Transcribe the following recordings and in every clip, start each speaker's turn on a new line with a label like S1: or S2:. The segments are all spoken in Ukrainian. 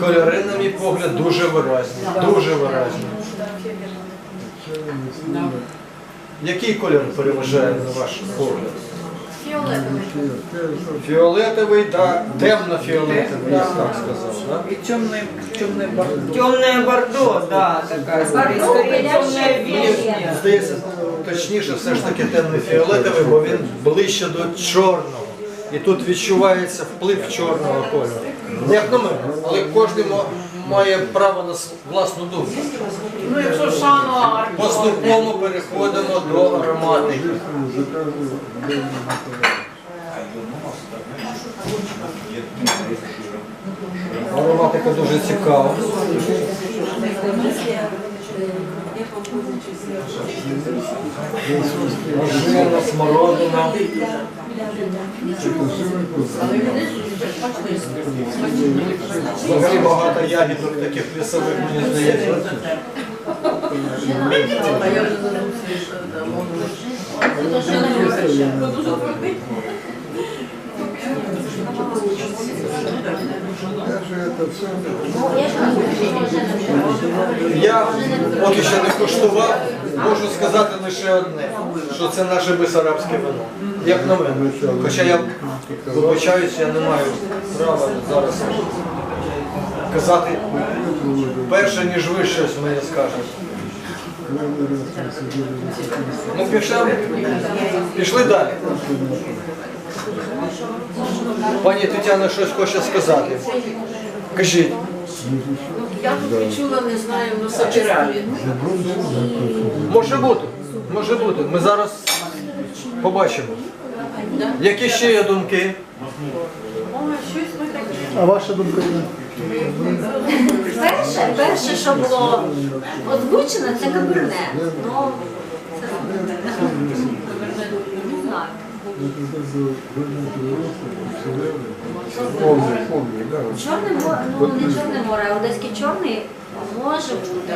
S1: кольори, на мій погляд, дуже виразні. Дуже виразні. Який кольор переважає на ваш погляд? Фіолетовий, так, темно-фіолетовий, я так сказав. Да?
S2: И темный, темный бордо.
S3: Темное бордо, да, такая, скорее, скорее темная вишня.
S1: Здається, точніше, все ж таки темно-фіолетовий, бо він ближче до чорного. І тут відчувається вплив чорного кольору. Як на мене, але кожен має право на власну думку.
S3: Ну, якщо шану
S1: Поступово переходимо до ароматики. Ароматика дуже цікава. Можжина, смородина. Взагалі багато ягідок таких лісових, мені здається. Я поки що не куштував, можу сказати лише одне, що це наше бесарабське вино. Як на мене. Хоча я вибачаюсь, я не маю права зараз казати перше, ніж ви щось мені скажете. Ну, пішли, пішли далі. Пані Тетяна щось хоче сказати. Кажіть.
S4: Я тут відчула, не знаю, ну собирали.
S1: Може бути, може бути. Ми зараз побачимо. Які ще є думки?
S5: А ваша думка?
S6: Перше, перше, що було озвучено, це каберне. Ну, це знаю. Чорне море, ну не чорне море, а одеський чорний може бути.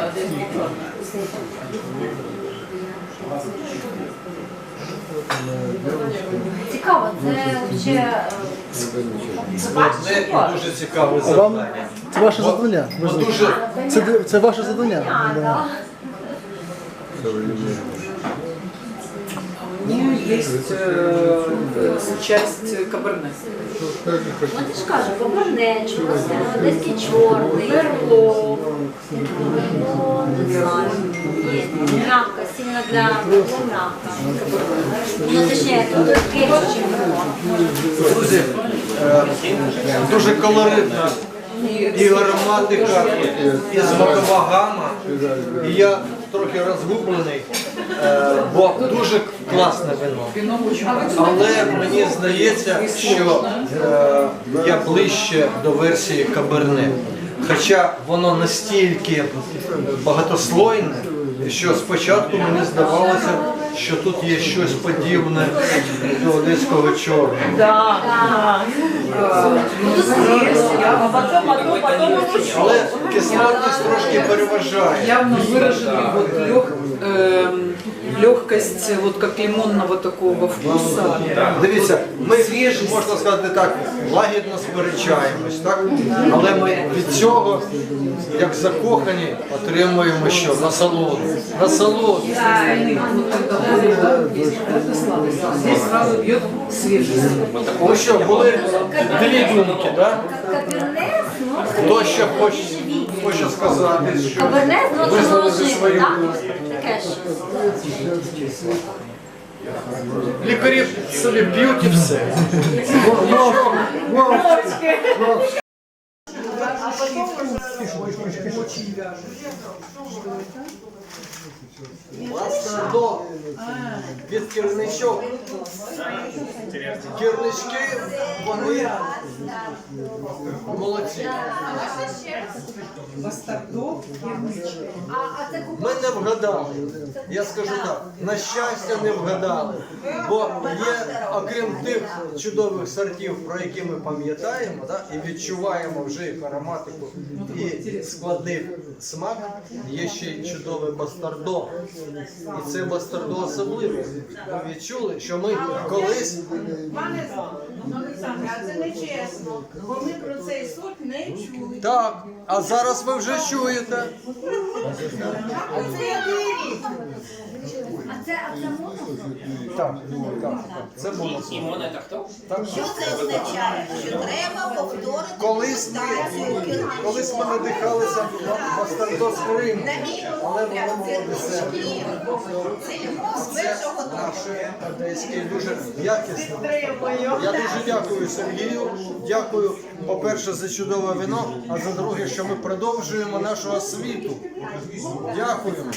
S6: Цікаво, це ще
S1: Складне і дуже цікаве
S5: А вам
S1: завдання.
S5: це ваше завдання.
S1: Бо дуже
S5: Це, це ваше завдання. Да.
S2: У нее есть э, часть каберне.
S6: Ну ти ж кажу, каберне, чогось, одеський чорний.
S2: Мерло.
S6: Ну, не знаю. Є. Мягко, сильно для ну, мягко. Ну, точніше, тут кетчуп.
S1: друзі, е, дуже колоритна і ароматика, і смакова гама. І я трохи розгублений, бо дуже класне вино.
S2: Вино
S1: Але мені здається, що е, я ближче до версії Каберне. Хоча воно настільки багатослойне, що спочатку мені здавалося, що тут є щось подібне до одеського чорного.
S3: Да, да. А потом, потом, потом его
S1: Але кислотність трошки переважає.
S2: явно выраженный вот лег, эм, легкость вот как лимонного такого вкуса.
S1: Дивіться, ми можна сказати так, лагідно сперечаємось, так? Але ми від цього, як закохані, отримуємо що? Насолоду. Насолоду.
S2: Это сладость. Ну, Здесь сразу бьет свежесть.
S1: Ну що, були дві думки, так?
S6: Каберне,
S1: Хто ще хоче, хоче сказати, що
S6: Каберне ожини,
S1: свою думку?
S6: Таке ж.
S1: Лікарі собі п'ють і все. Ластардо від керничок. Кернички, вони молодці.
S2: Бастардов,
S1: Ми не вгадали. Я скажу так, на щастя, не вгадали. Бо є, окрім тих чудових сортів, про які ми пам'ятаємо, да, і відчуваємо вже їх ароматику і складний смак, є ще й чудове бастардо. І це бастардо особливо. Ви відчули, що ми колись
S4: Пане Олександре, а це не чесно, бо ми про цей сорт не чули.
S1: Так. А зараз ви вже чуєте.
S6: А це, а це?
S1: Так, так, так. Це бонус.
S7: Імон це хто?
S8: Що це означає? Що треба повторити
S1: Колись ми, колись ми надихалися Бастардос але воно
S8: його з
S1: Це наше одеське дуже якісно. Я дуже дякую Сергію. Дякую, по-перше, за чудове вино, а за друге, що ми продовжуємо нашу освіту. Дякуємо.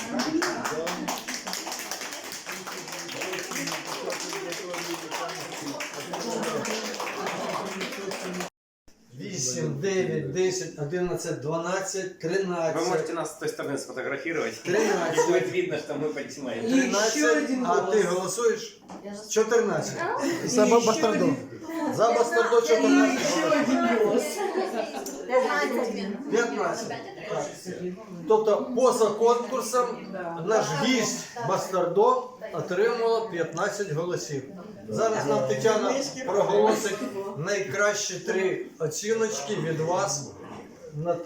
S1: Вісім, дев'ять, десять, одинадцять, дванадцять,
S7: Вы
S1: тринадцять.
S7: можете нас с той стороны сфотографировать. И
S1: Тринадцять.
S7: будет видно, что мы поднимаем.
S1: 13, а ти голосуєш? 14.
S5: За ба- бастардо.
S1: За Бастардо 14.
S6: 15.
S1: 15. Тобто поза конкурсом наш гість Бастардо отримало 15 голосів. Зараз нам Тетяна проголосить найкращі три оціночки від вас на